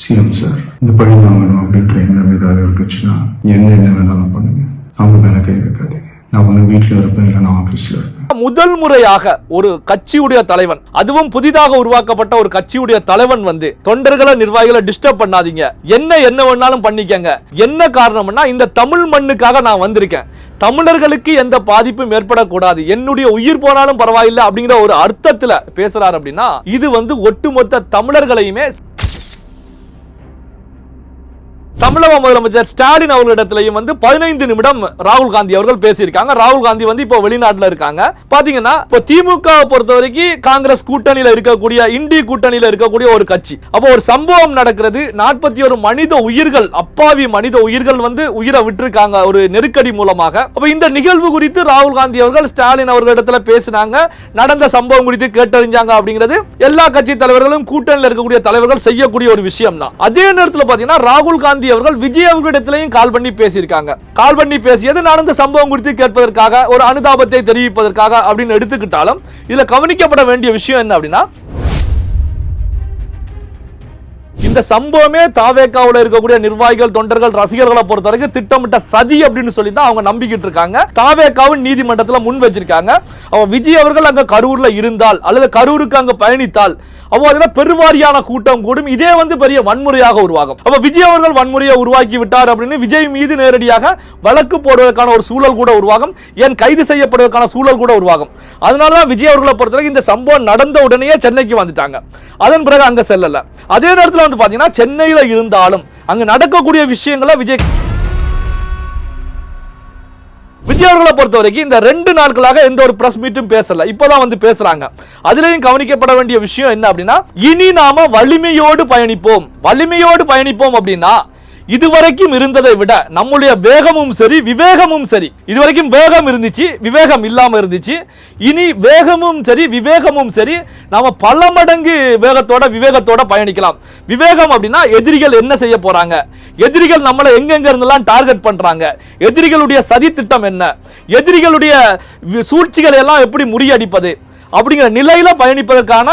CM sir இந்த பழி வாங்கணும் அப்படின்ற எண்ணம் ஏதாவது இருந்துச்சுன்னா என்ன என்ன வேணாலும் பண்ணுங்க. அவங்க மேல கை வைக்காதீங்க. நான் வீட்டில் இருப்பேன் இல்லை நான் ஆஃபீஸில் இருப்பேன். முதல் முறையாக ஒரு கட்சியுடைய தலைவன் அதுவும் புதிதாக உருவாக்கப்பட்ட ஒரு கட்சியுடைய தலைவன் வந்து தொண்டர்களை நிர்வாகிகளை டிஸ்டர்ப் பண்ணாதீங்க. என்ன என்ன வேணாலும் பண்ணிக்கங்க. என்ன காரணம்னா இந்த தமிழ் மண்ணுக்காக நான் வந்திருக்கேன். தமிழர்களுக்கு எந்த பாதிப்பும் ஏற்படக்கூடாது. என்னுடைய உயிர் போனாலும் பரவாயில்லை அப்படிங்கிற ஒரு அர்த்தத்துல பேசுறாரு அப்படின்னா இது வந்து ஒட்டுமொத்த தமிழர்களையுமே தமிழக முதலமைச்சர் ஸ்டாலின் அவர்களிடத்திலையும் வந்து பதினைந்து நிமிடம் ராகுல் காந்தி அவர்கள் பேசியிருக்காங்க. ராகுல் காந்தி வந்து இப்போ வெளிநாட்டில் இருக்காங்க. பாத்தீங்கன்னா இப்போ திமுக பொறுத்த வரைக்கும் காங்கிரஸ் கூட்டணியில் இருக்கக்கூடிய இந்தி கூட்டணியில் இருக்கக்கூடிய ஒரு கட்சி. அப்போ ஒரு சம்பவம் நடக்கிறது. நாற்பத்தி ஒரு மனித உயிர்கள் அப்பாவி மனித உயிர்கள் வந்து உயிரை விட்டுருக்காங்க ஒரு நெருக்கடி மூலமாக. அப்போ இந்த நிகழ்வு குறித்து ராகுல் காந்தி அவர்கள் ஸ்டாலின் அவர்களிடத்துல பேசினாங்க. நடந்த சம்பவம் குறித்து கேட்டறிஞ்சாங்க அப்படிங்கிறது எல்லா கட்சி தலைவர்களும் கூட்டணியில் இருக்கக்கூடிய தலைவர்கள் செய்யக்கூடிய ஒரு விஷயம் தான் அதே நேரத்தில் பாத்தீங்கன்னா ராகுல் காந்தி அவர்கள் விஜய் அவர்களிடத்திலையும் கால் பண்ணி பேசியிருக்காங்க. கால் பண்ணி பேசியது நடந்த சம்பவம் குறித்து கேட்பதற்காக ஒரு அனுதாபத்தை தெரிவிப்பதற்காக அப்படின்னு எடுத்துக்கிட்டாலும் இதுல கவனிக்கப்பட வேண்டிய விஷயம் என்ன அப்படின்னா இந்த சம்பவமே தாவேக்காவில் இருக்கக்கூடிய நிர்வாகிகள் தொண்டர்கள் ரசிகர்களை பொறுத்த வரைக்கும் திட்டமிட்ட சதி அப்படின்னு சொல்லி தான் அவங்க நம்பிக்கிட்டு இருக்காங்க. தாவேக்காவும் நீதிமன்றத்தில் முன் வச்சிருக்காங்க. அவ விஜய் அவர்கள் அங்கே கரூர்ல இருந்தால் அல்லது கரூருக்கு அங்க பயணித்தால் அப்போ அதில் பெருவாரியான கூட்டம் கூடும். இதே வந்து பெரிய வன்முறையாக உருவாகும். அப்ப விஜய் அவர்கள் வன்முறையை உருவாக்கி விட்டார் அப்படின்னு விஜய் மீது நேரடியாக வழக்கு போடுவதற்கான ஒரு சூழல் கூட உருவாகும். ஏன் கைது செய்யப்படுவதற்கான சூழல் கூட உருவாகும். அதனால தான் விஜய் அவர்களை பொறுத்தவரைக்கும் இந்த சம்பவம் நடந்த உடனே சென்னைக்கு வந்துட்டாங்க. அதன் பிறகு அங்கே செல்லல. அதே நேரத்தில் வந்து பார்த்தீங்கன்னா சென்னையில் இருந்தாலும் அங்கே நடக்கக்கூடிய விஷயங்களை விஜய் விஜய் அவர்களை பொறுத்த வரைக்கும் இந்த ரெண்டு நாட்களாக எந்த ஒரு பிரஸ் மீட்டும் பேசல. இப்போதான் வந்து பேசுறாங்க. அதுலயும் கவனிக்கப்பட வேண்டிய விஷயம் என்ன அப்படின்னா இனி நாம வலிமையோடு பயணிப்போம். வலிமையோடு பயணிப்போம் அப்படின்னா இதுவரைக்கும் இருந்ததை விட நம்முடைய வேகமும் சரி விவேகமும் சரி. இதுவரைக்கும் வேகம் இருந்துச்சு விவேகம் இல்லாமல் இருந்துச்சு. இனி வேகமும் சரி விவேகமும் சரி. நாம் பல மடங்கு வேகத்தோட விவேகத்தோட பயணிக்கலாம். விவேகம் அப்படின்னா எதிரிகள் என்ன செய்ய போறாங்க? எதிரிகள் நம்மளை எங்கெங்க இருந்தெல்லாம் டார்கெட் பண்றாங்க? எதிரிகளுடைய சதி திட்டம் என்ன? எதிரிகளுடைய சூழ்ச்சிகளை எல்லாம் எப்படி முறியடிப்பது? அப்படிங்கிற நிலையில பயணிப்பதற்கான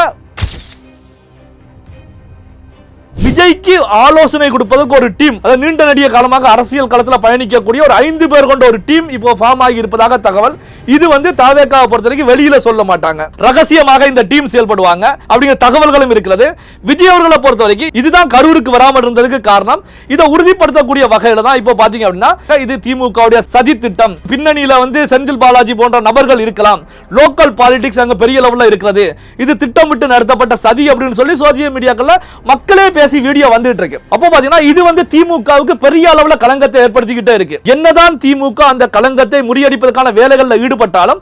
விஜய்க்கு ஆலோசனை கொடுப்பதற்கு ஒரு டீம் அதாவது நீண்ட நடிக காலமாக அரசியல் களத்தில் பயணிக்கக்கூடிய ஒரு ஐந்து பேர் கொண்ட ஒரு டீம் இப்போ ஃபார்ம் ஆகி இருப்பதாக தகவல். இது வந்து தாவேக்காவை பொறுத்த வரைக்கும் வெளியில சொல்ல மாட்டாங்க. ரகசியமாக இந்த டீம் செயல்படுவாங்க. அப்படிங்கிற தகவல்களும் இருக்கிறது. விஜய் அவர்களை பொறுத்த வரைக்கும் இதுதான் கரூருக்கு வராமல் இருந்ததுக்கு காரணம். இதை உறுதிப்படுத்தக்கூடிய வகையில தான் இப்போ பாத்தீங்க அப்படின்னா இது திமுகவுடைய சதி திட்டம். பின்னணியில வந்து செந்தில் பாலாஜி போன்ற நபர்கள் இருக்கலாம். லோக்கல் பாலிடிக்ஸ் அங்க பெரிய லெவல்ல இருக்கிறது. இது திட்டமிட்டு நடத்தப்பட்ட சதி அப்படின்னு சொல்லி சோசியல் மீடியாக்கள்ல மக்களே பேசி வீடியோ வந்துட்டு இருக்கு அப்போ பாத்தீங்கன்னா இது வந்து திமுகவுக்கு பெரிய அளவுல களங்கத்தை ஏற்படுத்திக்கிட்டே இருக்கு. என்னதான் திமுக அந்த களங்கத்தை முறியடிப்பதற்கான வேலைகள்ல ஈடுபட்டாலும்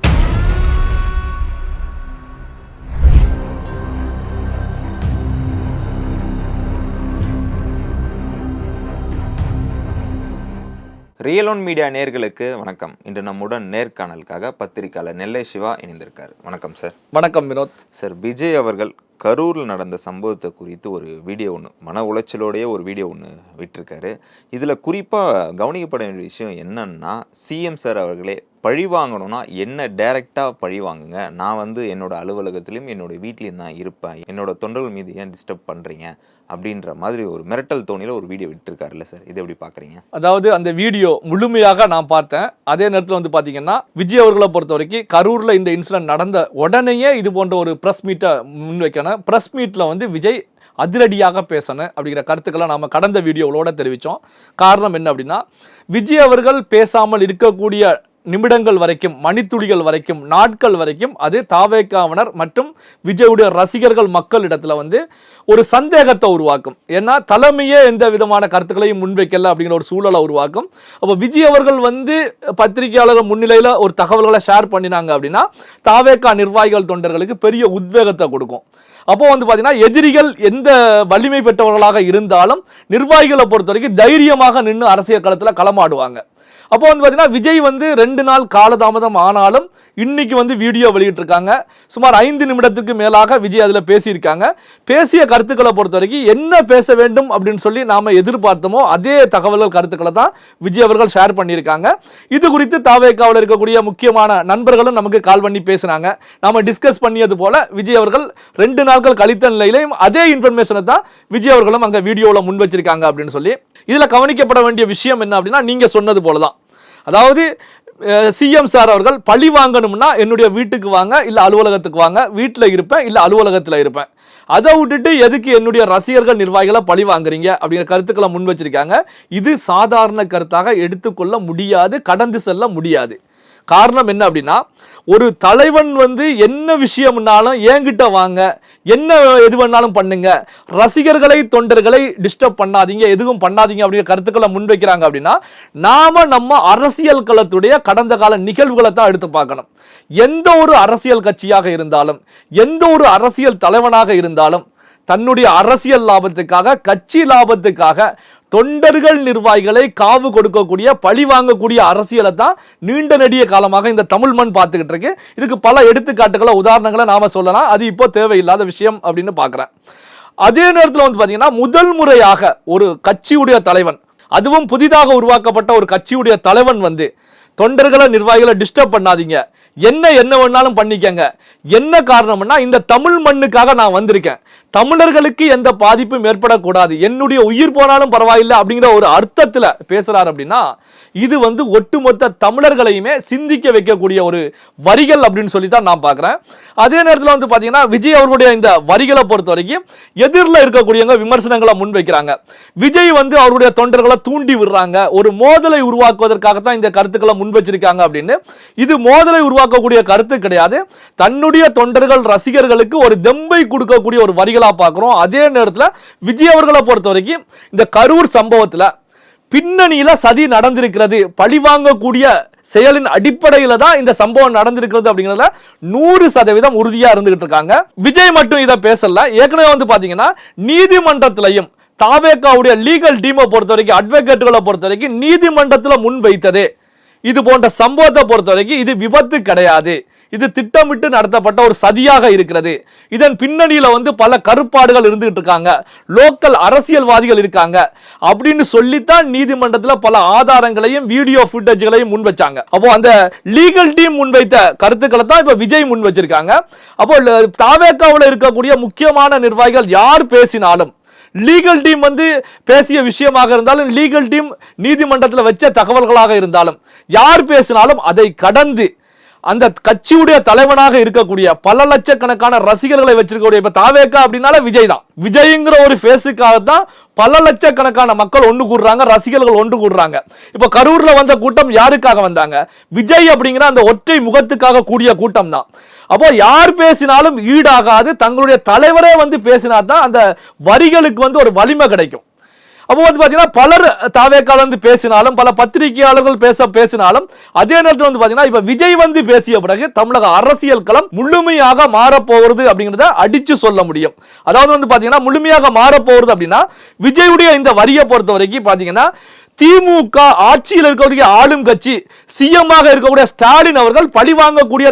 ரியல் ஒன் மீடியா நேர்களுக்கு வணக்கம். இன்று நம்முடன் நேர்காணலுக்காக பத்திரிக்கையாளர் நெல்லை சிவா இணைந்திருக்கார். வணக்கம் சார் வணக்கம் வினோத். சார் விஜய் அவர்கள் கரூரில் நடந்த சம்பவத்தை குறித்து ஒரு வீடியோ ஒன்று மன உளைச்சலோடைய ஒரு வீடியோ ஒன்று விட்டிருக்காரு. இதில் குறிப்பாக கவனிக்கப்பட வேண்டிய விஷயம் என்னன்னா சிஎம் சார் அவர்களே பழி வாங்கணும்னா என்ன டைரெக்டாக பழி வாங்குங்க? நான் வந்து என்னோடய அலுவலகத்திலையும் என்னோட வீட்லேயும் தான் இருப்பேன். என்னோடய தொண்டர்கள் மீது ஏன் டிஸ்டர்ப் பண்ணுறீங்க அப்படின்ற மாதிரி ஒரு மிரட்டல் தோணியில் ஒரு வீடியோ விட்டுருக்காருல்ல சார். இதை எப்படி பார்க்குறீங்க? அதாவது அந்த வீடியோ முழுமையாக நான் பார்த்தேன். அதே நேரத்தில் வந்து பார்த்தீங்கன்னா விஜய் அவர்களை பொறுத்த வரைக்கும் கரூரில் இந்த இன்சிடென்ட் நடந்த உடனேயே இது போன்ற ஒரு ப்ரெஸ் மீட்டை முன்வைக்கணும். ப்ரெஸ் மீட்டில் வந்து விஜய் அதிரடியாக பேசணும் அப்படிங்கிற கருத்துக்களை நாம் கடந்த வீடியோவோட தெரிவித்தோம். காரணம் என்ன அப்படின்னா விஜய் அவர்கள் பேசாமல் இருக்கக்கூடிய நிமிடங்கள் வரைக்கும் மணித்துளிகள் வரைக்கும் நாட்கள் வரைக்கும் அது தாவேக்காவனர் மற்றும் விஜயுடைய ரசிகர்கள் மக்களிடத்தில் வந்து ஒரு சந்தேகத்தை உருவாக்கும். ஏன்னா தலைமையே எந்த விதமான கருத்துக்களையும் முன்வைக்கல அப்படிங்கிற ஒரு சூழலை உருவாக்கும். அப்போ விஜய் அவர்கள் வந்து பத்திரிகையாளர்கள் முன்னிலையில் ஒரு தகவல்களை ஷேர் பண்ணினாங்க அப்படின்னா தாவேக்கா நிர்வாகிகள் தொண்டர்களுக்கு பெரிய உத்வேகத்தை கொடுக்கும். அப்போ வந்து பார்த்தீங்கன்னா எதிரிகள் எந்த வலிமை பெற்றவர்களாக இருந்தாலும் நிர்வாகிகளை பொறுத்த வரைக்கும் தைரியமாக நின்று அரசியல் களத்தில் களமாடுவாங்க. அப்போ வந்து பார்த்தீங்கன்னா விஜய் வந்து ரெண்டு நாள் காலதாமதம் ஆனாலும் இன்னைக்கு வந்து வீடியோ வெளியிட்டிருக்காங்க. சுமார் ஐந்து நிமிடத்துக்கு மேலாக விஜய் அதில் பேசியிருக்காங்க. பேசிய கருத்துக்களை பொறுத்த வரைக்கும் என்ன பேச வேண்டும் அப்படின்னு சொல்லி நாம் எதிர்பார்த்தோமோ அதே தகவல்கள் கருத்துக்களை தான் விஜய் அவர்கள் ஷேர் பண்ணியிருக்காங்க. இது குறித்து தாவேக்காவில் இருக்கக்கூடிய முக்கியமான நண்பர்களும் நமக்கு கால் பண்ணி பேசினாங்க. நாம் டிஸ்கஸ் பண்ணியது போல விஜய் அவர்கள் ரெண்டு நாட்கள் கழித்த நிலையிலையும் அதே இன்ஃபர்மேஷனை தான் விஜய் அவர்களும் அங்கே வீடியோவில் முன் வச்சிருக்காங்க அப்படின்னு சொல்லி. இதில் கவனிக்கப்பட வேண்டிய விஷயம் என்ன அப்படின்னா நீங்கள் சொன்னது போல தான் அதாவது சிஎம் சார் அவர்கள் பழி வாங்கணும்னா என்னுடைய வீட்டுக்கு வாங்க இல்லை அலுவலகத்துக்கு வாங்க. வீட்டில் இருப்பேன் இல்லை அலுவலகத்தில் இருப்பேன். அதை விட்டுட்டு எதுக்கு என்னுடைய ரசிகர்கள் நிர்வாகிகளை பழி வாங்குறீங்க அப்படிங்கிற கருத்துக்களை முன் வச்சிருக்காங்க. இது சாதாரண கருத்தாக எடுத்துக்கொள்ள முடியாது கடந்து செல்ல முடியாது. காரணம் என்ன அப்படின்னா ஒரு தலைவன் வந்து என்ன விஷயம்னாலும் என்கிட்ட வாங்க என்ன எது வேணாலும் பண்ணுங்க. ரசிகர்களை தொண்டர்களை டிஸ்டர்ப் பண்ணாதீங்க எதுவும் பண்ணாதீங்க அப்படிங்கிற கருத்துக்களை முன்வைக்கிறாங்க அப்படின்னா நாம நம்ம அரசியல் களத்துடைய கடந்த கால நிகழ்வுகளை தான் எடுத்து பார்க்கணும். எந்த ஒரு அரசியல் கட்சியாக இருந்தாலும் எந்த ஒரு அரசியல் தலைவனாக இருந்தாலும் தன்னுடைய அரசியல் லாபத்துக்காக கட்சி லாபத்துக்காக தொண்டர்கள் நிர்வாகிகளை காவு கொடுக்கக்கூடிய பழி வாங்கக்கூடிய அரசியலை தான் நீண்ட நெடிய காலமாக இந்த தமிழ் மண் பார்த்துக்கிட்டு இருக்கு. இதுக்கு பல எடுத்துக்காட்டுகளை உதாரணங்களை நாம சொல்லலாம். அது இப்போ தேவையில்லாத விஷயம் அப்படின்னு பார்க்குறேன். அதே நேரத்தில் வந்து பார்த்தீங்கன்னா முதல் முறையாக ஒரு கட்சியுடைய தலைவன் அதுவும் புதிதாக உருவாக்கப்பட்ட ஒரு கட்சியுடைய தலைவன் வந்து தொண்டர்களை நிர்வாகிகளை டிஸ்டர்ப் பண்ணாதீங்க. என்ன என்ன வேணாலும் பண்ணிக்கங்க. என்ன காரணம்னா இந்த தமிழ் மண்ணுக்காக நான் வந்திருக்கேன். தமிழர்களுக்கு எந்த பாதிப்பும் ஏற்படக்கூடாது. என்னுடைய உயிர் போனாலும் பரவாயில்லை அப்படிங்கிற ஒரு அர்த்தத்தில் பேசுறாரு அப்படின்னா இது வந்து ஒட்டுமொத்த தமிழர்களையுமே சிந்திக்க வைக்கக்கூடிய ஒரு வரிகள் அப்படின்னு சொல்லி தான் நான் பார்க்குறேன். அதே நேரத்தில் வந்து பார்த்தீங்கன்னா விஜய் அவர்களுடைய இந்த வரிகளை பொறுத்த வரைக்கும் எதிரில் இருக்கக்கூடியவங்க விமர்சனங்களை முன்வைக்கிறாங்க. விஜய் வந்து அவருடைய தொண்டர்களை தூண்டி விடுறாங்க. ஒரு மோதலை உருவாக்குவதற்காக தான் இந்த கருத்துக்களை முன் வச்சிருக்காங்க அப்படின்னு. இது மோதலை உருவாக்கக்கூடிய கருத்து கிடையாது. தன்னுடைய தொண்டர்கள் ரசிகர்களுக்கு ஒரு தெம்பை கொடுக்கக்கூடிய ஒரு வரிகளா பார்க்குறோம். அதே நேரத்தில் விஜய் அவர்களை பொறுத்த வரைக்கும் இந்த கரூர் சம்பவத்தில் பின்னணியில சதி நடந்திருக்கிறது. பழி வாங்கக்கூடிய செயலின் அடிப்படையில் தான் இந்த சம்பவம் நடந்திருக்கிறது அப்படிங்கிறதுல நூறு சதவீதம் உறுதியா இருந்துகிட்டு இருக்காங்க. விஜய் மட்டும் இதை பேசல. ஏற்கனவே வந்து பார்த்தீங்கன்னா நீதிமன்றத்திலையும் தாவேக்காவுடைய லீகல் டீமை பொறுத்த வரைக்கும் அட்வொகேட்டுகளை பொறுத்த வரைக்கும் நீதிமன்றத்தில் முன் வைத்ததே இது போன்ற சம்பவத்தை பொறுத்த வரைக்கும் இது விபத்து கிடையாது. இது திட்டமிட்டு நடத்தப்பட்ட ஒரு சதியாக இருக்கிறது. இதன் பின்னணியில் வந்து பல கருப்பாடுகள் இருந்துகிட்டு இருக்காங்க. லோக்கல் அரசியல்வாதிகள் இருக்காங்க. அப்படின்னு சொல்லித்தான் நீதிமன்றத்தில் பல ஆதாரங்களையும் வீடியோ ஃபுட்டேஜ்களையும் முன் வச்சாங்க. அப்போ அந்த லீகல் டீம் முன்வைத்த கருத்துக்களை தான் இப்போ விஜய் முன் வச்சிருக்காங்க. அப்போ தாவேக்காவில் இருக்கக்கூடிய முக்கியமான நிர்வாகிகள் யார் பேசினாலும் லீகல் டீம் வந்து பேசிய விஷயமாக இருந்தாலும் லீகல் டீம் நீதிமன்றத்தில் வச்ச தகவல்களாக இருந்தாலும் யார் பேசினாலும் அதை கடந்து அந்த கட்சியுடைய தலைவனாக இருக்கக்கூடிய பல லட்சக்கணக்கான ரசிகர்களை வச்சிருக்கக்கூடிய இப்ப தாவேக்கா அப்படின்னால விஜய் தான். விஜய்ங்கிற ஒரு ஃபேஸுக்காக தான் பல லட்சக்கணக்கான மக்கள் ஒன்று கூடுறாங்க ரசிகர்கள் ஒன்று கூடுறாங்க. இப்போ கரூர்ல வந்த கூட்டம் யாருக்காக வந்தாங்க? விஜய் அப்படிங்கிற அந்த ஒற்றை முகத்துக்காக கூடிய கூட்டம் தான். அப்போ யார் பேசினாலும் ஈடாகாது தங்களுடைய தலைவரே வந்து பேசினா தான் அந்த வரிகளுக்கு வந்து ஒரு வலிமை கிடைக்கும். அப்போ வந்து பார்த்தீங்கன்னா பலர் தாவேக்கால வந்து பேசினாலும் பல பத்திரிகையாளர்கள் பேச பேசினாலும் அதே நேரத்தில் வந்து பார்த்தீங்கன்னா இப்போ விஜய் வந்து பேசிய பிறகு தமிழக அரசியல் களம் முழுமையாக மாறப்போகிறது அப்படிங்கிறத அடிச்சு சொல்ல முடியும். அதாவது வந்து பார்த்தீங்கன்னா முழுமையாக மாறப்போகிறது அப்படின்னா விஜயுடைய இந்த வரியை பொறுத்த வரைக்கும் பார்த்தீங்கன்னா திமுக ஆட்சியில் இருக்கக்கூடிய ஆளும் கட்சி சிஎம்மாக இருக்கக்கூடிய ஸ்டாலின் அவர்கள் பழி வாங்கக்கூடிய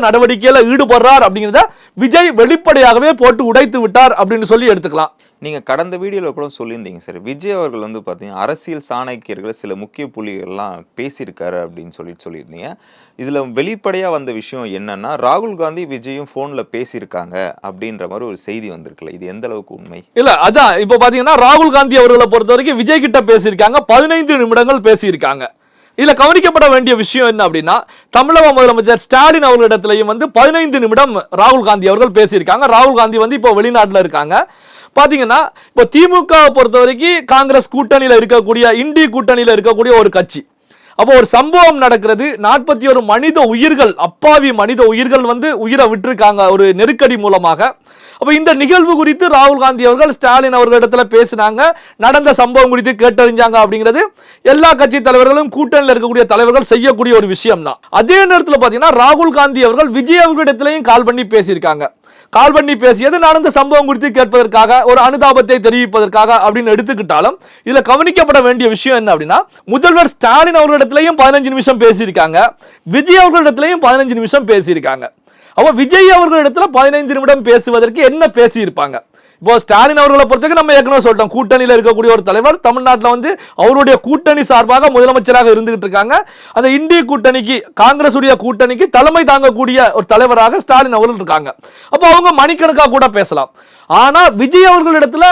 ஈடுபடுறார் அப்படிங்கிறத விஜய் வெளிப்படையாகவே போட்டு உடைத்து விட்டார் அப்படின்னு சொல்லி எடுத்துக்கலாம். நீங்கள் கடந்த வீடியோவில் கூட சொல்லியிருந்தீங்க சார். விஜய் அவர்கள் வந்து பார்த்தீங்கன்னா அரசியல் சாணக்கியர்கள் சில முக்கிய புள்ளிகள்லாம் பேசியிருக்காரு அப்படின்னு சொல்லிட்டு சொல்லியிருந்தீங்க. இதில் வெளிப்படையாக வந்த விஷயம் என்னன்னா ராகுல் காந்தி விஜயும் ஃபோனில் பேசியிருக்காங்க அப்படின்ற மாதிரி ஒரு செய்தி வந்திருக்குல்ல. இது எந்த அளவுக்கு உண்மை? இல்லை அதான். இப்போ பார்த்தீங்கன்னா ராகுல் காந்தி அவர்களை பொறுத்த வரைக்கும் விஜய் கிட்ட பேசியிருக்காங்க பதினைந்து நிமிடங்கள் பேசியிருக்காங்க. இதில் கவனிக்கப்பட வேண்டிய விஷயம் என்ன அப்படின்னா தமிழக முதலமைச்சர் ஸ்டாலின் அவர்களிடத்திலையும் வந்து பதினைந்து நிமிடம் ராகுல் காந்தி அவர்கள் பேசியிருக்காங்க. ராகுல் காந்தி வந்து இப்போ வெளிநாட்டில் இருக்காங்க. பார்த்தீங்கன்னா இப்போ திமுகவை பொறுத்த வரைக்கும் காங்கிரஸ் கூட்டணியில் இருக்கக்கூடிய இண்டி கூட்டணியில் இருக்கக்கூடிய ஒரு கட்சி. அப்போ ஒரு சம்பவம் நடக்கிறது. நாற்பத்தி ஒரு மனித உயிர்கள் அப்பாவி மனித உயிர்கள் வந்து உயிரை விட்டுருக்காங்க ஒரு நெருக்கடி மூலமாக. அப்போ இந்த நிகழ்வு குறித்து ராகுல் காந்தி அவர்கள் ஸ்டாலின் அவர்களிடத்தில் பேசினாங்க. நடந்த சம்பவம் குறித்து கேட்டறிஞ்சாங்க அப்படிங்கிறது. எல்லா கட்சி தலைவர்களும் கூட்டணியில் இருக்கக்கூடிய தலைவர்கள் செய்யக்கூடிய ஒரு விஷயம் தான் அதே நேரத்தில் பார்த்தீங்கன்னா ராகுல் காந்தி அவர்கள் விஜய் அவர்களிடத்திலையும் கால் பண்ணி பேசியிருக்காங்க. கால் பண்ணி பேசியது நடந்த சம்பவம் குறித்து கேட்பதற்காக ஒரு அனுதாபத்தை தெரிவிப்பதற்காக அப்படின்னு எடுத்துக்கிட்டாலும் இதுல கவனிக்கப்பட வேண்டிய விஷயம் என்ன அப்படின்னா முதல்வர் ஸ்டாலின் அவர்களிடத்திலையும் பதினஞ்சு நிமிஷம் பேசியிருக்காங்க விஜய் அவர்களிடத்திலையும் பதினஞ்சு நிமிஷம் பேசியிருக்காங்க. அப்போ விஜய் அவர்களிடத்துல பதினைந்து நிமிடம் பேசுவதற்கு என்ன பேசியிருப்பாங்க? இப்போ ஸ்டாலின் அவர்களை பொறுத்தவரைக்கும் நம்ம ஏற்கனவே சொல்லிட்டோம். கூட்டணியில் இருக்கக்கூடிய ஒரு தலைவர் தமிழ்நாட்டில் வந்து அவருடைய கூட்டணி சார்பாக முதலமைச்சராக இருந்துகிட்டு இருக்காங்க. அந்த இந்திய கூட்டணிக்கு காங்கிரஸ் உடைய கூட்டணிக்கு தலைமை தாங்கக்கூடிய ஒரு தலைவராக ஸ்டாலின் அவர்கள் இருக்காங்க. அப்போ அவங்க மணிக்கணக்காக கூட பேசலாம். ஆனால் விஜய் அவர்களிடத்துல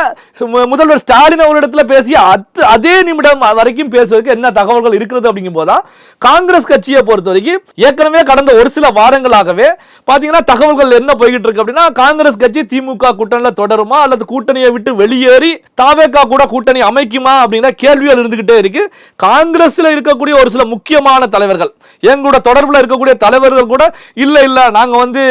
மு- முதல்வர் ஸ்டாலின் அவர்களிடத்துல பேசிய அத்- அதே நிமிடம் வரைக்கும் பேசுவதற்கு என்ன தகவல்கள் இருக்கிறது அப்படிங்கும் போதுதான் காங்கிரஸ் கட்சியை பொறுத்த வரைக்கும் ஏற்கனவே கடந்த ஒரு சில வாரங்களாகவே பார்த்தீங்கன்னா தகவல்கள் என்ன போய்கிட்டு இருக்கு அப்படின்னா காங்கிரஸ் கட்சி திமுக கூட்டணியில் தொடருமா அல்லது கூட்டணியை விட்டு வெளியேறி தாவேக்கா கூட கூட்டணி அமைக்குமா அப்படிங்கிற கேள்விகள் இருந்துகிட்டே இருக்கு. காங்கிரஸில் இருக்கக்கூடிய ஒரு சில முக்கியமான தலைவர்கள் எங்களோட தொடர்பில் இருக்கக்கூடிய தலைவர்கள் கூட இல்லை இல்லை நாங்கள் வந்து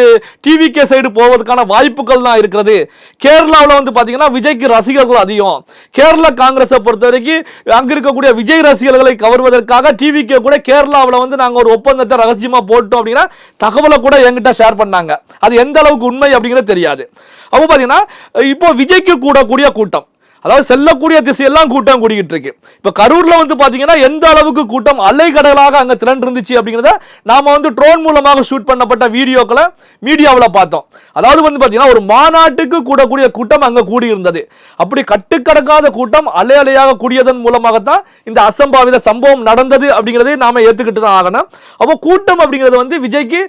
டிவிகே சைடு போவதற்கான வாய்ப்புகள் தான் இருக்கிறது. கேரளாவில் வந்து பார்த்தீங்கன்னா விஜய்க்கு ரசிகர்கள் அதிகம். கேரளா காங்கிரஸை பொறுத்த வரைக்கும் அங்கே இருக்கக்கூடிய விஜய் ரசிகர்களை கவர்வதற்காக டிவிக்கு கூட கேரளாவில் வந்து நாங்கள் ஒரு ஒப்பந்தத்தை ரகசியமாக போட்டோம் அப்படின்னா தகவலை கூட என்கிட்ட ஷேர் பண்ணாங்க. அது எந்த அளவுக்கு உண்மை அப்படிங்கிறது தெரியாது. அப்போ பார்த்தீங்கன்னா இப்போ விஜய்க்கு கூடக்கூடிய கூட்டம் அதாவது செல்லக்கூடிய திசையெல்லாம் கூட்டம் கூடிக்கிட்டு இருக்கு. இப்போ கரூரில் வந்து பார்த்தீங்கன்னா எந்த அளவுக்கு கூட்டம் அலைகடலாக அங்கே திரண்டு இருந்துச்சு அப்படிங்கிறத நாம் வந்து ட்ரோன் மூலமாக ஷூட் பண்ணப்பட்ட வீடியோக்களை மீடியாவில் பார்த்தோம். அதாவது வந்து பார்த்தீங்கன்னா ஒரு மாநாட்டுக்கு கூடக்கூடிய கூட்டம் அங்கே கூடி இருந்தது அப்படி கட்டுக்கடக்காத கூட்டம் அலை அலையாக கூடியதன் மூலமாகத்தான் இந்த அசம்பாவித சம்பவம் நடந்தது அப்படிங்கிறதே நாம் ஏற்றுக்கிட்டு தான் ஆகணும். அப்போ கூட்டம் அப்படிங்கிறது வந்து விஜய்க்கு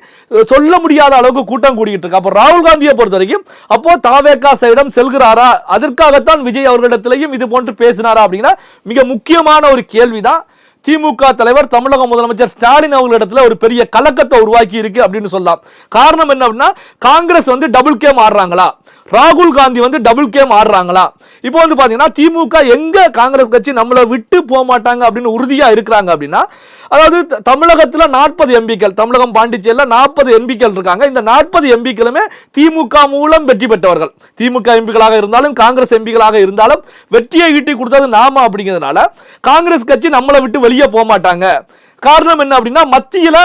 சொல்ல முடியாத அளவுக்கு கூட்டம் கூடிக்கிட்டு இருக்கு. அப்போ ராகுல் காந்தியை பொறுத்த வரைக்கும் அப்போ தாவேக்கா சைடம் செல்கிறாரா? அதற்காகத்தான் விஜய் அவர்களிடத்திலையும் இது போன்று பேசினாரா அப்படிங்கிற மிக முக்கியமான ஒரு கேள்விதான். திமுக தலைவர் தமிழக முதலமைச்சர் ஸ்டாலின் அவர்களிடத்துல ஒரு பெரிய கலக்கத்தை உருவாக்கி இருக்கு அப்படின்னு சொல்லலாம். காரணம் என்ன அப்படின்னா காங்கிரஸ் வந்து டபுள் கேம் ஆடுறாங்களா? ராகுல் காந்தி வந்து டபுள் கேம் ஆடுறாங்களா? இப்போ வந்து பார்த்தீங்கன்னா திமுக எங்க காங்கிரஸ் கட்சி நம்மளை விட்டு போக மாட்டாங்க அப்படின்னு உறுதியா இருக்கிறாங்க அப்படின்னா அதாவது தமிழகத்தில் நாற்பது எம்பிக்கள் தமிழகம் பாண்டிச்சேரியில் நாற்பது எம்பிக்கள் இருக்காங்க. இந்த நாற்பது எம்பிக்களுமே திமுக மூலம் வெற்றி பெற்றவர்கள். திமுக எம்பிக்களாக இருந்தாலும் காங்கிரஸ் எம்பிக்களாக இருந்தாலும் வெற்றியை ஈட்டி கொடுத்தது நாம அப்படிங்கிறதுனால காங்கிரஸ் கட்சி நம்மளை விட்டு வெளியே போக மாட்டாங்க காரணம் என்ன அப்படின்னா மத்தியில்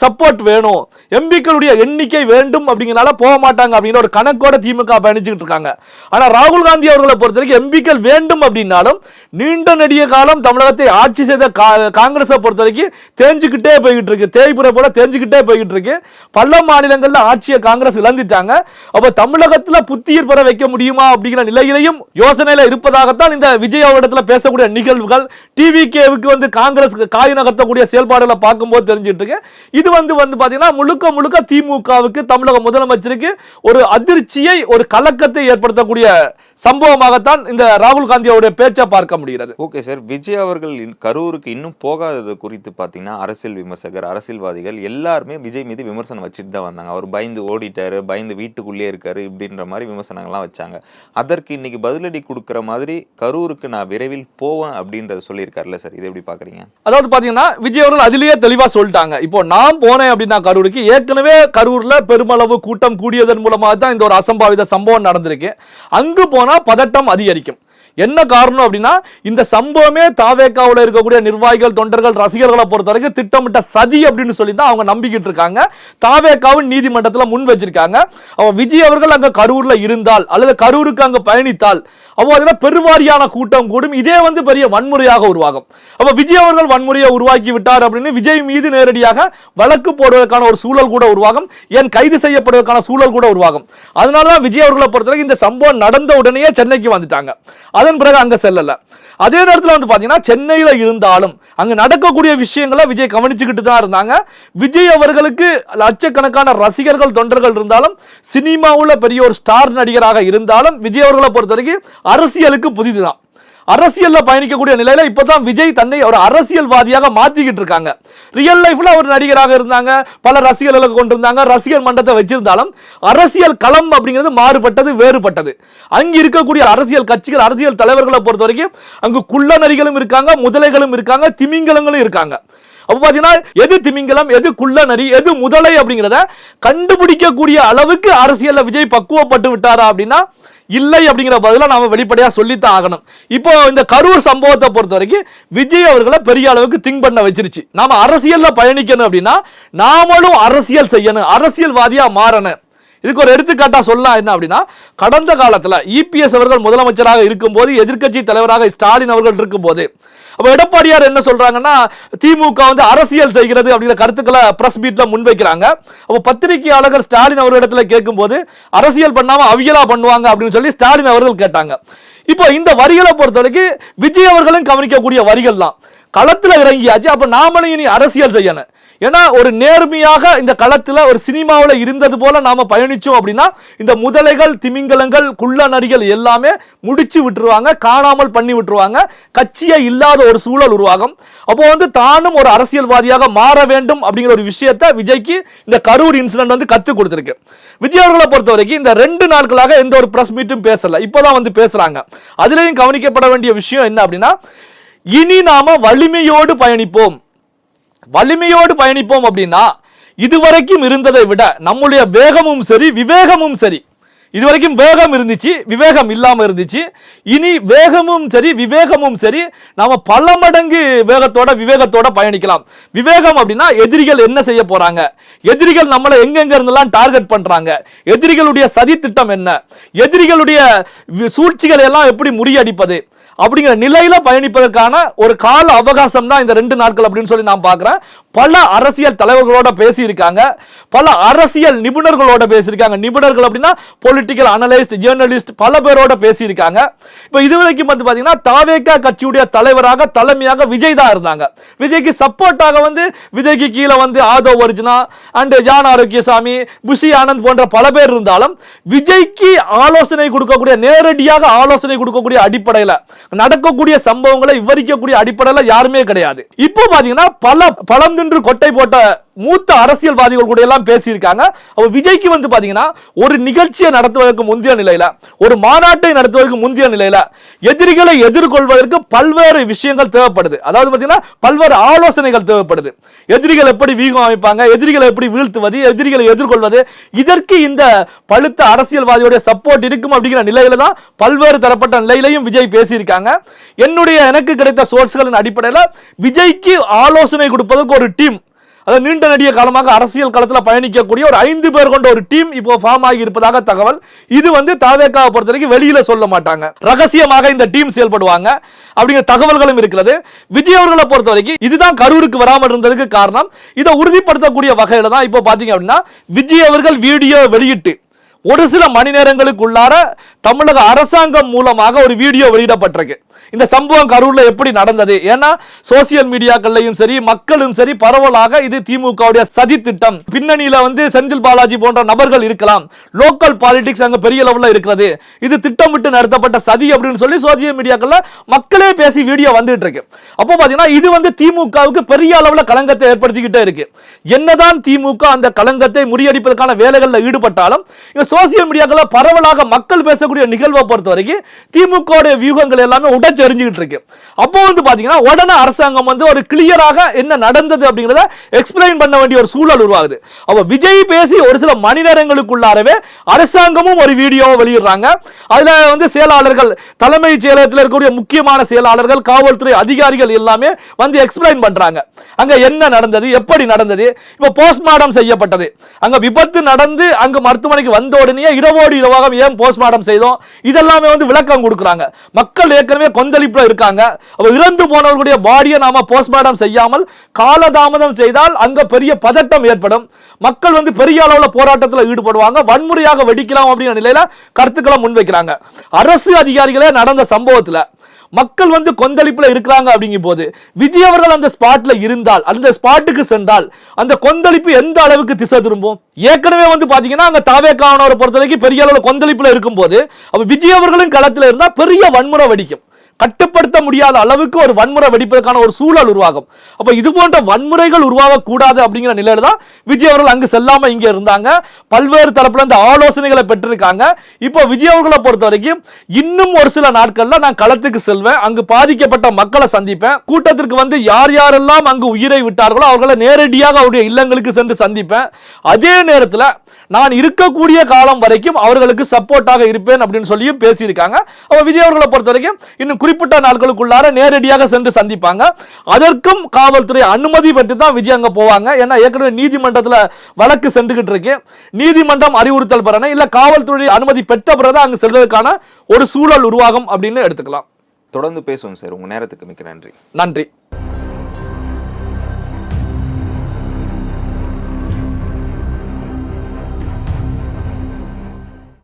சப்போர்ட் வேணும். எம்பிக்களுடைய எண்ணிக்கை வேண்டும் அப்படிங்கிறனால போக மாட்டாங்க அப்படிங்கிற ஒரு கணக்கோட திமுக பயணிச்சுக்கிட்டு இருக்காங்க. ஆனால் ராகுல் காந்தி அவர்களை பொறுத்த வரைக்கும் எம்பிக்கள் வேண்டும் அப்படின்னாலும் நீண்ட நெடிய காலம் தமிழகத்தை ஆட்சி செய்த கா- காங்கிரஸை பொறுத்த வரைக்கும் தேஞ்சுக்கிட்டே போய்கிட்டு இருக்கு. தேய்புரை போல தேஞ்சுக்கிட்டே போய்கிட்டு இருக்கு. பல மாநிலங்களில் ஆட்சியை காங்கிரஸ் இழந்துட்டாங்க. அப்போ தமிழகத்தில் புத்துயிர் பெற வைக்க முடியுமா அப்படிங்கிற நிலையிலையும் யோசனையில் இருப்பதாகத்தான் இந்த விஜய் அவரிடத்தில் பேசக்கூடிய நிகழ்வுகள். டிவிகேவுக்கு வந்து காங்கிரஸ் காய் நகர்த்தக்கூடிய செயல்பாடுகளை பார்க்கும்போது தெரிஞ்சிட்டு இருக்கு இது வந்து வந்து பாத்தீங்கன்னா முழுக்க முழுக்க திமுகவுக்கு தமிழக முதலமைச்சருக்கு ஒரு அதிர்ச்சியை ஒரு கலக்கத்தை ஏற்படுத்தக்கூடிய சம்பவமாகத்தான் இந்த ராகுல் காந்தியோட பேச்சை பார்க்க முடிகிறது. Okay sir. விஜய் அவர்கள் கரூருக்கு இன்னும் போகாதது குறித்து பார்த்தீங்கன்னா அரசியல் விமர்சகர் அரசியல்வாதிகள் எல்லாருமே விஜய் மீது விமர்சனம் வச்சுட்டு தான் வந்தாங்க. அவர் பயந்து ஓடிட்டாரு பயந்து வீட்டுக்குள்ளே இருக்காரு இப்படின்ற மாதிரி விமர்சனங்கள்லாம் வச்சாங்க. அதற்கு இன்னைக்கு பதிலடி கொடுக்குற மாதிரி கரூருக்கு நான் விரைவில் போவேன் அப்படின்றத சொல்லியிருக்காருல்ல சார். இதை எப்படி பார்க்குறீங்க அதாவது பாத்தீங்கன்னா விஜய் அவர்கள் அதிலேயே தெளிவா சொல்லிட்டாங்க. இப்போ நான் போனேன் அப்படின்னா கரூருக்கு. ஏற்கனவே கரூர்ல பெருமளவு கூட்டம் கூடியதன் மூலமாக தான் இந்த ஒரு அசம்பாவித சம்பவம் நடந்திருக்கு. அங்கு போனா பதட்டம் அதிகரிக்கும். என்ன காரணம் அப்படின்னா இந்த சம்பவமே தாவேக்காவில் இருக்கக்கூடிய நிர்வாகிகள் தொண்டர்கள் ரசிகர்களை பொறுத்த வரைக்கும் திட்டமிட்ட சதி அப்படின்னு சொல்லி தான் அவங்க நம்பிக்கிட்டு இருக்காங்க. தாவேக்காவும் நீதிமன்றத்தில் முன் வச்சிருக்காங்க. அவ விஜய் அவர்கள் அங்கே கரூரில் இருந்தால் அல்லது கரூருக்கு அங்கே பயணித்தால் அவ்வளோ அதில் பெருவாரியான கூட்டம் கூடும். இதே வந்து பெரிய வன்முறையாக உருவாகும். அப்போ விஜய் அவர்கள் வன்முறையை உருவாக்கி விட்டார் அப்படின்னு விஜய் மீது நேரடியாக வழக்கு போடுவதற்கான ஒரு சூழல் கூட உருவாகும். ஏன் கைது செய்யப்படுவதற்கான சூழல் கூட உருவாகும். அதனால தான் விஜய் அவர்களை பொறுத்தவரைக்கும் இந்த சம்பவம் நடந்த உடனேயே சென்னைக்கு வந்துட்டாங்க. அதன் பிறகு அங்கே செல்லல. அதே நேரத்தில் வந்து பார்த்தீங்கன்னா சென்னையில் இருந்தாலும் அங்கே நடக்கக்கூடிய விஷயங்களை விஜய் கவனிச்சுக்கிட்டு தான் இருந்தாங்க. விஜய் அவர்களுக்கு லட்சக்கணக்கான ரசிகர்கள் தொண்டர்கள் இருந்தாலும் சினிமாவில் பெரிய ஒரு ஸ்டார் நடிகராக இருந்தாலும் விஜய் அவர்களை பொறுத்த வரைக்கும் அரசியலுக்கு புதிதுதான். அரசியல்ல பயணிக்கக்கூடிய நிலையில இப்பதான் விஜய் தன்னை ஒரு அரசியல்வாதியாக மாத்திக்கிட்டு இருக்காங்க. ரியல் லைஃப்ல ஒரு நடிகராக இருந்தாங்க பல ரசிகர்களை கொண்டிருந்தாங்க ரசிகர் மன்றத்தை வச்சிருந்தாலும் அரசியல் களம் அப்படிங்கிறது மாறுபட்டது வேறுபட்டது. அங்கே இருக்கக்கூடிய அரசியல் கட்சிகள் அரசியல் தலைவர்களை பொறுத்த வரைக்கும் அங்கு குள்ள நரிகளும் இருக்காங்க முதலைகளும் இருக்காங்க திமிங்கலங்களும் இருக்காங்க. அப்போ பார்த்தீங்கன்னா எது திமிங்கலம் எது குள்ளநரி எது முதலை அப்படிங்கிறத கண்டுபிடிக்கக்கூடிய அளவுக்கு அரசியலில் விஜய் பக்குவப்பட்டு விட்டாரா அப்படின்னா இல்லை அப்படிங்கிற பதிலாக நாம் வெளிப்படையாக சொல்லித்தான் ஆகணும். இப்போ இந்த கரூர் சம்பவத்தை பொறுத்த வரைக்கும் விஜய் அவர்களை பெரிய அளவுக்கு திங்க் பண்ண வச்சிருச்சு. நாம் அரசியலில் பயணிக்கணும் அப்படின்னா நாமளும் அரசியல் செய்யணும் அரசியல்வாதியாக மாறணும். இதுக்கு ஒரு எடுத்துக்காட்டாக சொல்லலாம் என்ன அப்படின்னா கடந்த காலத்தில் இபிஎஸ் அவர்கள் முதலமைச்சராக இருக்கும்போது எதிர்க்கட்சி தலைவராக ஸ்டாலின் அவர்கள் இருக்கும்போது அப்போ எடப்பாடியார் என்ன சொல்றாங்கன்னா திமுக வந்து அரசியல் செய்கிறது அப்படிங்கிற கருத்துக்களை பிரஸ் மீட்ல முன்வைக்கிறாங்க. அப்போ பத்திரிகையாளர் ஸ்டாலின் அவர்களிடத்தில் கேட்கும்போது அரசியல் பண்ணாம அவியலா பண்ணுவாங்க அப்படின்னு சொல்லி ஸ்டாலின் அவர்கள் கேட்டாங்க. இப்போ இந்த வரிகளை பொறுத்த வரைக்கும் விஜய் அவர்களும் கவனிக்கக்கூடிய வரிகள் தான் களத்தில் இறங்கியாச்சு. அப்போ நாமளும் இனி அரசியல் செய்யணும். ஏன்னா ஒரு நேர்மையாக இந்த களத்தில் ஒரு சினிமாவில் இருந்தது போல நாம பயணித்தோம் அப்படின்னா இந்த முதலைகள் திமிங்கலங்கள் குள்ள நரிகள் எல்லாமே முடிச்சு விட்டுருவாங்க காணாமல் பண்ணி விட்டுருவாங்க. கட்சியே இல்லாத ஒரு சூழல் உருவாகும். அப்போ வந்து தானும் ஒரு அரசியல்வாதியாக மாற வேண்டும் அப்படிங்கிற ஒரு விஷயத்தை விஜய்க்கு இந்த கரூர் இன்சிடென்ட் வந்து கற்றுக் கொடுத்துருக்கு. விஜய் அவர்களை பொறுத்த வரைக்கும் இந்த ரெண்டு நாட்களாக எந்த ஒரு ப்ரெஸ் மீட்டும் பேசலை. இப்போதான் வந்து பேசுகிறாங்க அதுலேயும் கவனிக்கப்பட வேண்டிய விஷயம் என்ன அப்படின்னா இனி நாம வலிமையோடு பயணிப்போம். வலிமையோடு பயணிப்போம் அப்படின்னா இதுவரைக்கும் இருந்ததை விட நம்முடைய வேகமும் சரி விவேகமும் சரி. இதுவரைக்கும் வேகம் இருந்துச்சு விவேகம் இல்லாமல் இருந்துச்சு. இனி வேகமும் சரி விவேகமும் சரி. நாம் பல மடங்கு வேகத்தோட விவேகத்தோட பயணிக்கலாம். விவேகம் அப்படின்னா எதிரிகள் என்ன செய்ய போகிறாங்க எதிரிகள் நம்மளை எங்கெங்க இருந்தெல்லாம் டார்கெட் பண்ணுறாங்க எதிரிகளுடைய சதி திட்டம் என்ன? எதிரிகளுடைய சூழ்ச்சிகளை எல்லாம் எப்படி முறியடிப்பது? அப்படிங்கிற நிலையில பயணிப்பதற்கான ஒரு கால அவகாசம் தான் இந்த ரெண்டு நாட்கள் அப்படின்னு சொல்லி நான் பார்க்குறேன். பல அரசியல் தலைவர்களோட பேசியிருக்காங்க. பல அரசியல் நிபுணர்களோட பேசியிருக்காங்க. நிபுணர்கள் அப்படின்னா பொலிட்டிக்கல் அனலிஸ்ட் ஜேர்னலிஸ்ட் பல பேரோட பேசியிருக்காங்க. இப்போ இதுவரைக்கும் வந்து பார்த்தீங்கன்னா தாவேக்கா கட்சியுடைய தலைவராக தலைமையாக விஜய் தான் இருந்தாங்க. விஜய்க்கு சப்போர்ட்டாக வந்து விஜய்க்கு கீழே வந்து ஆதவ் அர்ஜுனா அண்டு ஜான் ஆரோக்கியசாமி புஷி ஆனந்த் போன்ற பல பேர் இருந்தாலும் விஜய்க்கு ஆலோசனை கொடுக்கக்கூடிய நேரடியாக ஆலோசனை கொடுக்கக்கூடிய அடிப்படையில் நடக்கக்கூடிய சம்பவங்களை விவரிக்கக்கூடிய அடிப்படையில் யாருமே கிடையாது. இப்போ பார்த்தீங்கன்னா பல பழம் தின்று கொட்டை போட்ட மூத்த அரசியல்வாதிகள் கூட எல்லாம் பேசியிருக்காங்க. அப்ப விஜய்க்கு வந்து பார்த்தீங்கன்னா ஒரு நிகழ்ச்சியை நடத்துவதற்கு முந்தைய நிலையில் ஒரு மாநாட்டை நடத்துவதற்கு முந்தைய நிலையில் எதிரிகளை எதிர்கொள்வதற்கு பல்வேறு விஷயங்கள் தேவைப்படுது. அதாவது பார்த்தீங்கன்னா பல்வேறு ஆலோசனைகள் தேவைப்படுது. எதிரிகள் எப்படி வீகம் அமைப்பாங்க எதிரிகளை எப்படி வீழ்த்துவது எதிரிகளை எதிர்கொள்வது இதற்கு இந்த பழுத்த அரசியல்வாதியுடைய சப்போர்ட் இருக்கும் அப்படிங்கிற நிலையில தான் பல்வேறு தரப்பட்ட நிலையிலையும் விஜய் பேசியிருக்காங்க. என்னுடைய எனக்கு கிடைத்த சோர்ஸ்களின் அடிப்படையில் விஜய்க்கு ஆலோசனை கொடுப்பதற்கு ஒரு டீம் அதாவது நீண்ட நடிக காலமாக அரசியல் களத்தில் பயணிக்கக்கூடிய ஒரு ஐந்து பேர் கொண்ட ஒரு டீம் இப்போ ஃபார்ம் ஆகி இருப்பதாக தகவல். இது வந்து தாவேக்காவை பொறுத்த வரைக்கும் வெளியில சொல்ல மாட்டாங்க. ரகசியமாக இந்த டீம் செயல்படுவாங்க. அப்படிங்கிற தகவல்களும் இருக்கிறது. விஜய் அவர்களை பொறுத்த வரைக்கும் இதுதான் கரூருக்கு வராமல் இருந்ததுக்கு காரணம். இதை உறுதிப்படுத்தக்கூடிய வகையில தான் இப்போ பாத்தீங்க அப்படின்னா விஜய் அவர்கள் வீடியோ வெளியிட்டு ஒரு சில மணி நேரங்களுக்குள்ளார தமிழக அரசாங்கம் மூலமாக ஒரு வீடியோ வெளியிடப்பட்டிருக்கு. இந்த சம்பவம் கரூர்ல எப்படி நடந்தது? ஏன்னா சோசியல் மீடியாக்கள்லையும் சரி மக்களும் சரி பரவலாக இது திமுகவுடைய சதி திட்டம் பின்னணியில் வந்து செந்தில் பாலாஜி போன்ற நபர்கள் இருக்கலாம். லோக்கல் பாலிடிக்ஸ் அங்கே பெரிய லெவலில் இருக்கிறது. இது திட்டமிட்டு நடத்தப்பட்ட சதி அப்படின்னு சொல்லி சோசியல் மீடியாக்களில் மக்களே பேசி வீடியோ வந்துட்டு இருக்கு. அப்போ பாத்தீங்கன்னா இது வந்து திமுகவுக்கு பெரிய அளவுல களங்கத்தை ஏற்படுத்திக்கிட்டே இருக்கு. என்னதான் திமுக அந்த களங்கத்தை முறியடிப்பதற்கான வேலைகளில் ஈடுபட்டாலும் இங்க சோசியல் மீடியாக்களில் பரவலாக மக்கள் பேசக்கூடிய நிகழ்வை பொறுத்த வரைக்கும் திமுக வியூகங்கள் எல்லாமே உடல் எறிஞ்சுக்கிட்டு இருக்கு. அப்போ வந்து பார்த்தீங்கன்னா உடனே அரசாங்கம் வந்து ஒரு கிளியராக என்ன நடந்தது அப்படிங்கிறத எக்ஸ்பிளைன் பண்ண வேண்டிய ஒரு சூழல் உருவாகுது. அப்போ விஜய் பேசி ஒரு சில மணி நேரங்களுக்குள்ளாரவே அரசாங்கமும் ஒரு வீடியோவை வெளியிடுறாங்க. அதில் வந்து செயலாளர்கள் தலைமைச் செயலகத்தில் இருக்கக்கூடிய முக்கியமான செயலாளர்கள் காவல்துறை அதிகாரிகள் எல்லாமே வந்து எக்ஸ்பிளைன் பண்ணுறாங்க அங்கே என்ன நடந்தது எப்படி நடந்தது? இப்போ போஸ்ட்மார்டம் செய்யப்பட்டது. அங்கே விபத்து நடந்து அங்கே மருத்துவமனைக்கு வந்த உடனே இரவோடு இரவாக ஏன் போஸ்ட்மார்டம் செய்தோம்? இதெல்லாமே வந்து விளக்கம் கொடுக்குறாங்க. மக்கள் ஏற்கனவே கொந்தளிப்பில் இருக்காங்க. அப்ப இறந்து போனவர்களுடைய பாடியை நாம போஸ்ட்மார்ட்டம் செய்யாமல் காலதாமதம் செய்தால் அங்கே பெரிய பதட்டம் ஏற்படும். மக்கள் வந்து பெரிய அளவுல போராட்டத்தில் ஈடுபடுவாங்க. வன்முறையாக வெடிக்கலாம் அப்படிங்கிற நிலையில கருத்துக்களை முன்வைக்கிறாங்க. அரசு அதிகாரிகளே நடந்த சம்பவத்துல மக்கள் வந்து கொந்தளிப்புல இருக்கிறாங்க அப்படிங்கும் போது விஜய் அவர்கள் அந்த ஸ்பாட்ல இருந்தால் அந்த ஸ்பாட்டுக்கு சென்றால் அந்த கொந்தளிப்பு எந்த அளவுக்கு திசை திரும்பும்? ஏற்கனவே வந்து பாத்தீங்கன்னா அங்க தாவேக்கானவரை பொறுத்த வரைக்கும் பெரிய அளவில் கொந்தளிப்புல இருக்கும்போது அப்போ விஜய் அவர்களும் களத்துல இருந்தால் பெரிய வன்முறை வெடிக்கும். கட்டுப்படுத்த முடியாத அளவுக்கு ஒரு வன்முறை வெடிப்பதற்கான ஒரு சூழல் உருவாகும். அப்ப இது போன்ற வன்முறைகள் உருவாகக்கூடாது அப்படிங்கிற நிலையில தான் விஜய் அவர்கள் அங்கு செல்லாம இங்கே இருந்தாங்க. பல்வேறு தரப்புல இருந்து ஆலோசனைகளை பெற்றிருக்காங்க. இப்போ விஜய் அவர்களை பொறுத்த வரைக்கும் இன்னும் ஒரு சில நாட்கள்ல நான் களத்துக்கு செல்வேன். அங்கு பாதிக்கப்பட்ட மக்களை சந்திப்பேன். கூட்டத்திற்கு வந்து யார் யாரெல்லாம் அங்கு உயிரை விட்டார்களோ அவர்களை நேரடியாக அவருடைய இல்லங்களுக்கு சென்று சந்திப்பேன். அதே நேரத்தில் நான் இருக்கக்கூடிய காலம் வரைக்கும் அவர்களுக்கு சப்போர்ட்டாக இருப்பேன் அப்படின்னு சொல்லியும் பேசியிருக்காங்க. அப்போ விஜய் அவர்களை பொறுத்த வரைக்கும் இன்னும் குறிப்பிட்ட நாட்களுக்குள்ளார நேரடியாக சென்று சந்திப்பாங்க. அதற்கும் காவல்துறை அனுமதி பெற்று தான் விஜய் அங்க போவாங்க. ஏன்னா ஏற்கனவே நீதிமன்றத்துல வழக்கு சென்றுகிட்டு இருக்கு. நீதிமன்றம் அறிவுறுத்தல் பெறணும் இல்ல காவல்துறை அனுமதி பெற்ற பிறகு அங்க செல்வதற்கான ஒரு சூழல் உருவாகும் அப்படின்னு எடுத்துக்கலாம். தொடர்ந்து பேசுவோம் சார். உங்க நேரத்துக்கு மிக்க நன்றி. நன்றி.